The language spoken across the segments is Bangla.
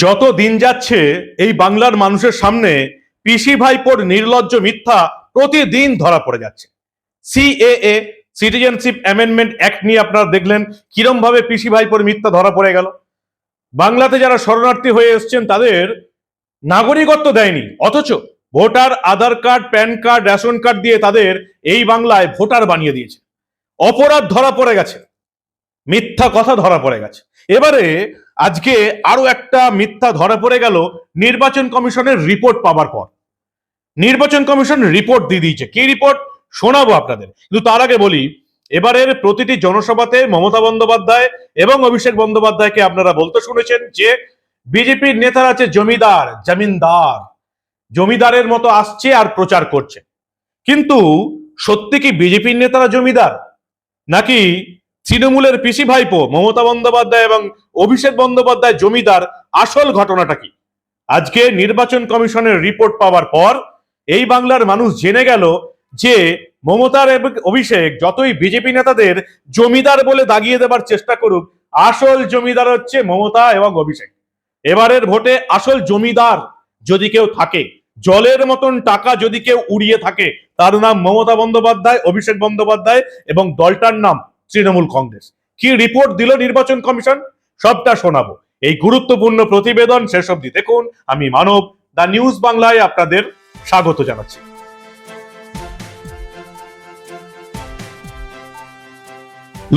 যত দিন যাচ্ছে, এই বাংলার মানুষের সামনে পিসি ভাইপোর নির্লজ্জ মিথ্যা প্রতিদিন ধরা পড়ে যাচ্ছে। সিএএ সিটিজেনশিপ অ্যামেন্ডমেন্ট অ্যাক্ট নিয়ে আপনারা দেখলেন কিরম ভাবে পিসি ভাইপোর মিথ্যা ধরা পড়ে গেল। বাংলাতে যারা শরণার্থী হয়ে এসছেন, তাদের নাগরিকত্ব দেয়নি, অথচ voter Aadhaar card, PAN card, ration card দিয়ে তাদের এই বাংলায় ভোটার বানিয়ে দিয়েছে। অপরাধ ধরা পড়ে গেছে, মিথ্যা কথা ধরা পড়ে গেছে। এবারে আজকে আরও একটা মিথ্যা ধরা পড়ে গেল নির্বাচন কমিশনের রিপোর্ট পাওয়ার পর। নির্বাচন কমিশন রিপোর্ট দিয়ে দিয়েছে। কি রিপোর্ট? শোনাবো আপনাদের। কিন্তু তার আগে বলি, এবারের প্রতিটি জনসভাতে মমতা বন্দ্যোপাধ্যায় এবং অভিষেক বন্দ্যোপাধ্যায়কে আপনারা বলতে শুনেছেন যে, বিজেপির নেতারা আছে জমিদার, জমিনদার। জমিদারের মতো আসছে আর প্রচার করছে। কিন্তু সত্যি কি বিজেপির নেতারা জমিদার? নাকি তৃণমূলের পিসি ভাইপো মমতা বন্দ্যোপাধ্যায় এবং অভিষেক বন্দ্যোপাধ্যায় জমিদার, আসল ঘটনাটা কি? আজকে নির্বাচন কমিশনের রিপোর্ট পাওয়ার পর এই বাংলার মানুষ জেনে গেল যে মমতার অভিষেক যতই বিজেপি নেতাদের জমিদার বলে দাগিয়ে দেবার চেষ্টা করুক, আসল জমিদার হচ্ছে মমতা এবং অভিষেক। এবারের ভোটে আসল জমিদার যদি কেউ থাকে, জলের মতন টাকা যদি কেউ উড়িয়ে থাকে, তার নাম মমতা বন্দ্যোপাধ্যায়, অভিষেক বন্দ্যোপাধ্যায় এবং দলটার নাম তৃণমূল কংগ্রেস। কি রিপোর্ট দিল নির্বাচন কমিশন? সবটা শোনাবো। এই গুরুত্বপূর্ণ প্রতিবেদন শেষ অবধি দেখুন। আমি মানব দা নিউজ বাংলায় আপনাদের স্বাগত জানাচ্ছি।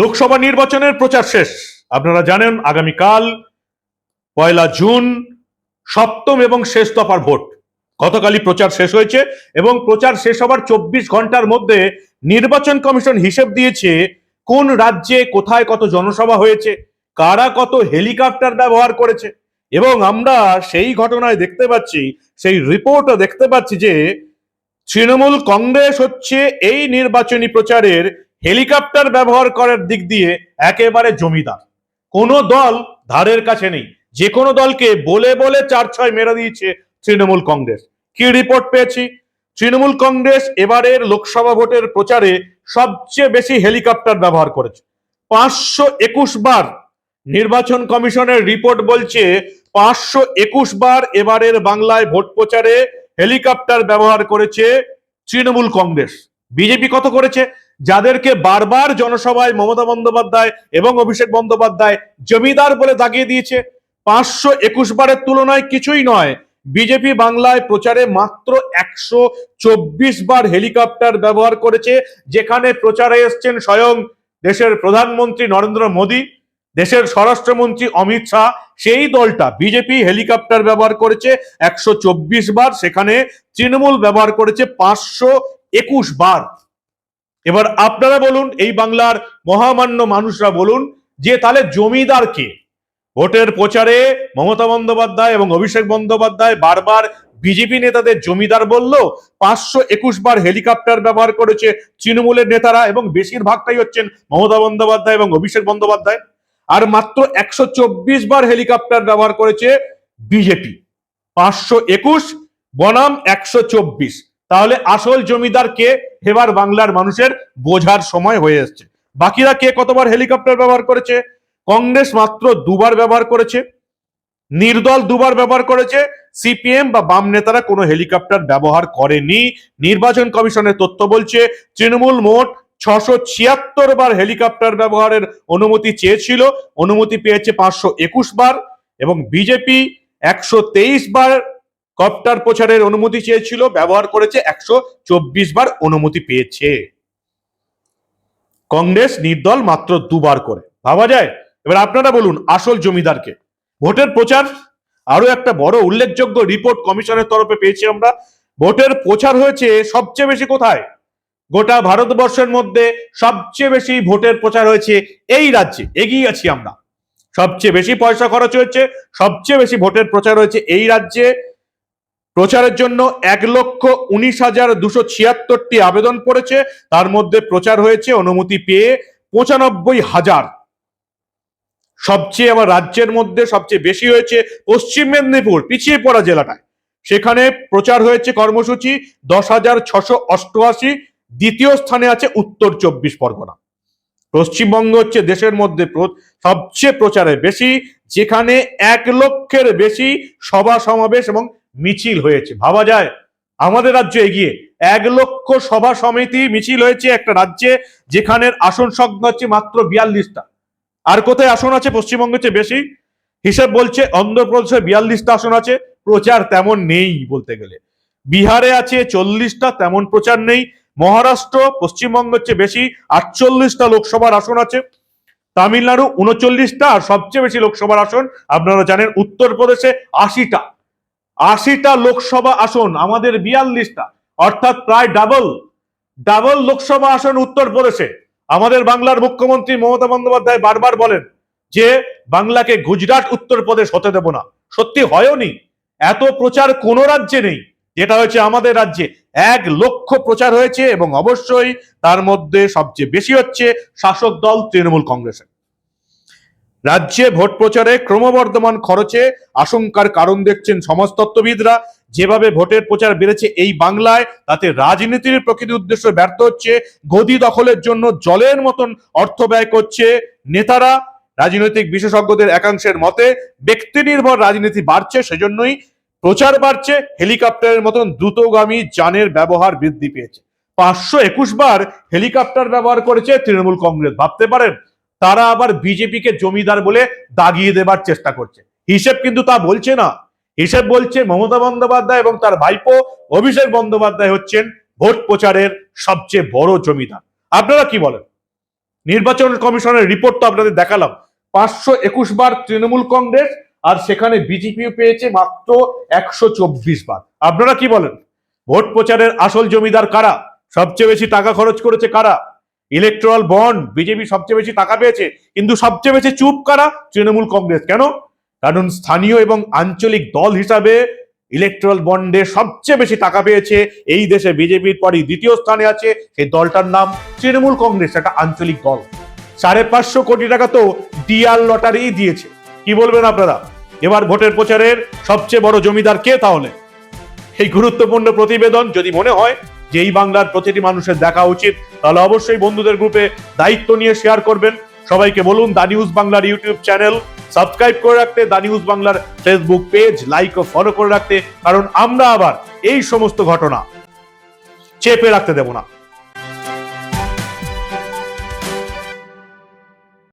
লোকসভা নির্বাচনের প্রচার শেষ। আপনারা জানেন, আগামীকাল পয়লা জুন, সপ্তম এবং শেষ দফার ভোট। গতকালই প্রচার শেষ হয়েছে এবং প্রচার শেষ হবার চব্বিশ ঘণ্টার মধ্যে নির্বাচন কমিশন হিসেব দিয়েছে কোন রাজ্যে কোথায় কত জনসভা হয়েছে, কারা কত হেলিকপ্টার ব্যবহার করেছে, এবং আমরা সেই ঘটনায় দেখতে পাচ্ছি, সেই রিপোর্টও দেখতে পাচ্ছি যে তৃণমূল কংগ্রেস হচ্ছে এই নির্বাচনী প্রচারের হেলিকপ্টার ব্যবহার করার দিক দিয়ে একেবারে জমিদার। কোনো দল ধারের কাছে নেই। যে কোনো দলকে বলে বলে চার ছয় মেরে দিয়েছে তৃণমূল কংগ্রেস। কি রিপোর্ট পেয়েছি? তৃণমূল কংগ্রেস এবারের লোকসভা ভোটের প্রচারে সবচেয়ে বেশি হেলিকপ্টার ব্যবহার করেছে। পাঁচশো একুশ বার নির্বাচন কমিশনের রিপোর্ট বলছে পাঁচশো একুশ বার এবারের বাংলায় ভোট প্রচারে হেলিকপ্টার ব্যবহার করেছে তৃণমূল কংগ্রেস। বিজেপি কত করেছে? যাদেরকে বারবার জনসভায় মমতা বন্দ্যোপাধ্যায় এবং অভিষেক বন্দ্যোপাধ্যায় জমিদার বলে দাগিয়ে দিয়েছে। পাঁচশো একুশ বারের তুলনায় কিছুই নয়। বিজেপি বাংলায় প্রচারে মাত্র একশো চব্বিশ বার হেলিকপ্টার ব্যবহার করেছে, যেখানে প্রচারে এসছেন স্বয়ং দেশের প্রধানমন্ত্রী নরেন্দ্র মোদী, দেশের স্বরাষ্ট্রমন্ত্রী অমিত শাহ, সেই দলটা বিজেপি হেলিকপ্টার ব্যবহার করেছে একশো চব্বিশ বার, সেখানে তৃণমূল ব্যবহার করেছে পাঁচশো একুশ বার। এবার আপনারা বলুন, এই বাংলার মহামান্য মানুষরা বলুন, যে তাহলে জমিদার কে? ভোটের প্রচারে মমতা বন্দ্যোপাধ্যায় এবং অভিষেক বন্দ্যোপাধ্যায় বারবার বিজেপি নেতাদের জমিদার বলল, পাঁচশো একুশ বার হেলিকপ্টার ব্যবহার করেছে তৃণমূলের নেতারা এবং বেশিরভাগটাই হচ্ছেন মমতা বন্দ্যোপাধ্যায় এবং অভিষেক বন্দ্যোপাধ্যায়। আর মাত্র একশো চব্বিশ বার হেলিকপ্টার ব্যবহার করেছে বিজেপি। পাঁচশো একুশ, বনাম একশো চব্বিশ। তাহলে আসল জমিদার কে? এবার বাংলার মানুষের বোঝার সময় হয়ে এসছে। বাকিরা কে কতবার হেলিকপ্টার ব্যবহার করেছে? কংগ্রেস মাত্র দুবার ব্যবহার করেছে, নির্দল দুবার ব্যবহার করেছে, সিপিএম বা বাম নেতারা কোনো হেলিকপ্টার ব্যবহার করেনি। নির্বাচন কমিশনের তথ্য বলছে, তৃণমূল মোট ছশো ছিয়াত্তর বার হেলিকপ্টার ব্যবহারের অনুমতি চেয়েছিল, অনুমতি পেয়েছে পাঁচশো একুশ বার এবং বিজেপি একশো তেইশ বার কপ্টার প্রচারের অনুমতি চেয়েছিল, ব্যবহার করেছে একশো চব্বিশ বার অনুমতি পেয়েছে। কংগ্রেস নির্দল মাত্র দুবার করে। ভাবা যায়? এবার আপনারা বলুন, আসল জমিদারকে। ভোটের প্রচার আরও একটা বড় উল্লেখযোগ্য রিপোর্ট কমিশনের তরফে পেয়েছি আমরা। ভোটের প্রচার হয়েছে সবচেয়ে বেশি কোথায়? গোটা ভারতবর্ষের মধ্যে সবচেয়ে বেশি ভোটের প্রচার হয়েছে এই রাজ্যে। এগিয়ে আছি আমরা। সবচেয়ে বেশি পয়সা খরচ হয়েছে, সবচেয়ে বেশি ভোটের প্রচার হয়েছে এই রাজ্যে। প্রচারের জন্য এক লক্ষ উনিশ হাজার দুশো ছিয়াত্তরটি আবেদন পড়েছে। তার মধ্যে প্রচার হয়েছে অনুমতি পেয়ে পঁচানব্বই হাজার সবচেয়ে আমার রাজ্যের মধ্যে সবচেয়ে বেশি হয়েছে পশ্চিম মেদিনীপুর, পিছিয়ে পড়া জেলাটায়। সেখানে প্রচার হয়েছে কর্মসূচি দশ হাজার ছশো অষ্টআশি, দ্বিতীয় স্থানে আছে উত্তর চব্বিশ পরগনা। পশ্চিমবঙ্গ হচ্ছে দেশের মধ্যে সবচেয়ে প্রচারে বেশি, যেখানে এক লক্ষের বেশি সভা সমাবেশ এবং মিছিল হয়েছে। ভাবা যায়, আমাদের রাজ্য এগিয়ে এক লক্ষ সভা সমিতি মিছিল হয়েছে একটা রাজ্যে, যেখানের আসন সংখ্যা হচ্ছে মাত্র বিয়াল্লিশটা। আর কোথায় আসন আছে? পশ্চিমবঙ্গের চেয়ে বেশি। হিসেব বলছে, অন্ধ্রপ্রদেশে বিয়াল্লিশটা আসন আছে। প্রচার তেমন নেই বলতে গেলে। বিহারে আছে চল্লিশটা, তেমন প্রচার নেই। মহারাষ্ট্র, পশ্চিমবঙ্গের চেয়ে বেশি, আটচল্লিশটা লোকসভার আসন আছে। তামিলনাড়ু উনচল্লিশটা, আর সবচেয়ে বেশি লোকসভার আসন, আপনারা জানেন, উত্তরপ্রদেশে আশিটা। আশিটা লোকসভা আসন, আমাদের বিয়াল্লিশটা। অর্থাৎ প্রায় ডাবল ডাবল লোকসভা আসন উত্তরপ্রদেশে। আমাদের বাংলার মুখ্যমন্ত্রী মমতা বন্দ্যোপাধ্যায় বারবার বলেন যে বাংলাকে গুজরাট, উত্তরপ্রদেশ হতে দেব না। সত্যি হয়ওনি এত প্রচার কোন রাজ্যে নেই, যেটা হয়েছে আমাদের রাজ্যে। এক লক্ষ প্রচার হয়েছে এবং অবশ্যই তার মধ্যে সবচেয়ে বেশি হচ্ছে শাসক দল তৃণমূল কংগ্রেসের। রাজ্যে ভোট প্রচারে ক্রমবর্ধমান খরচে আশঙ্কার কারণ দেখছেন সমাজতত্ত্ববিদরা। যেভাবে ভোটের প্রচার বেড়েছে এই বাংলায়, তাতে রাজনীতির প্রকৃত উদ্দেশ্য ব্যর্থ হচ্ছে। গদি দখলের জন্য জলের মতন অর্থ ব্যয় করছে নেতারা। রাজনৈতিক বিশেষজ্ঞদের একাংশের মতে ব্যক্তি নির্ভর রাজনীতি বাড়ছে সেজন্যই প্রচার বাড়ছে। হেলিকপ্টারের মতন দ্রুতগামী যানের ব্যবহার বৃদ্ধি পেয়েছে। পাঁচশো একুশ বার হেলিকপ্টার ব্যবহার করেছে তৃণমূল কংগ্রেস। ভাবতে পারেন তারা আবার বিজেপিকে জমিদার বলে দাগিয়ে দেবার চেষ্টা করছে। হিসেব কিন্তু তা বলছে না। হিসেব বলছে মমতা বন্দ্যোপাধ্যায় এবং তার ভাইপো অভিষেক বন্দ্যোপাধ্যায় হচ্ছেন ভোট প্রচারের সবচেয়ে বড় জমিদার। আপনারা কি বলেন? নির্বাচন কমিশনের রিপোর্ট তো আপনাদের দেখালাম। পাঁচশো একুশ বার তৃণমূল কংগ্রেস আর সেখানে বিজেপিও পেয়েছে মাত্র একশো চব্বিশ বার। আপনারা কি বলেন? ভোট প্রচারের আসল জমিদার কারা? সবচেয়ে বেশি টাকা খরচ করেছে কারা? ইলেকট্রাল বন্ড বিজেপি সবচেয়ে বেশি টাকা পেয়েছে, কিন্তু সবচেয়ে বেশি চুপ কারা? তৃণমূল কংগ্রেস। কেন? কারণ স্থানীয় এবং আঞ্চলিক দল হিসাবে ইলেকট্রাল বন্ডে সবচেয়ে বেশি টাকা পেয়েছে এই দেশে বিজেপির পরই দ্বিতীয় স্থানে আছে সেই দলটার নাম তৃণমূল কংগ্রেস, একটা আঞ্চলিক দল। সাড়ে পাঁচশো কোটি টাকা তো ডিআর লটারি দিয়েছে। কি বলবেন আপনারা? এবার ভোটের প্রচারের সবচেয়ে বড় জমিদার কে তাহলে? এই গুরুত্বপূর্ণ প্রতিবেদন যদি মনে হয় যে এই বাংলার প্রতিটি মানুষের দেখা উচিত, তাহলে অবশ্যই বন্ধুদের গ্রুপে দায়িত্ব নিয়ে শেয়ার করবেন। সবাইকে বলুন, দা নিউজ বাংলার ইউটিউব চ্যানেল সাবস্ক্রাইব করে রাখতে, দা নিউজ বাংলার ফেসবুক পেজ লাইক ও ফলো করে রাখতে, কারণ আমরা আবার এই সমস্ত ঘটনা চেপে রাখতে দেব না।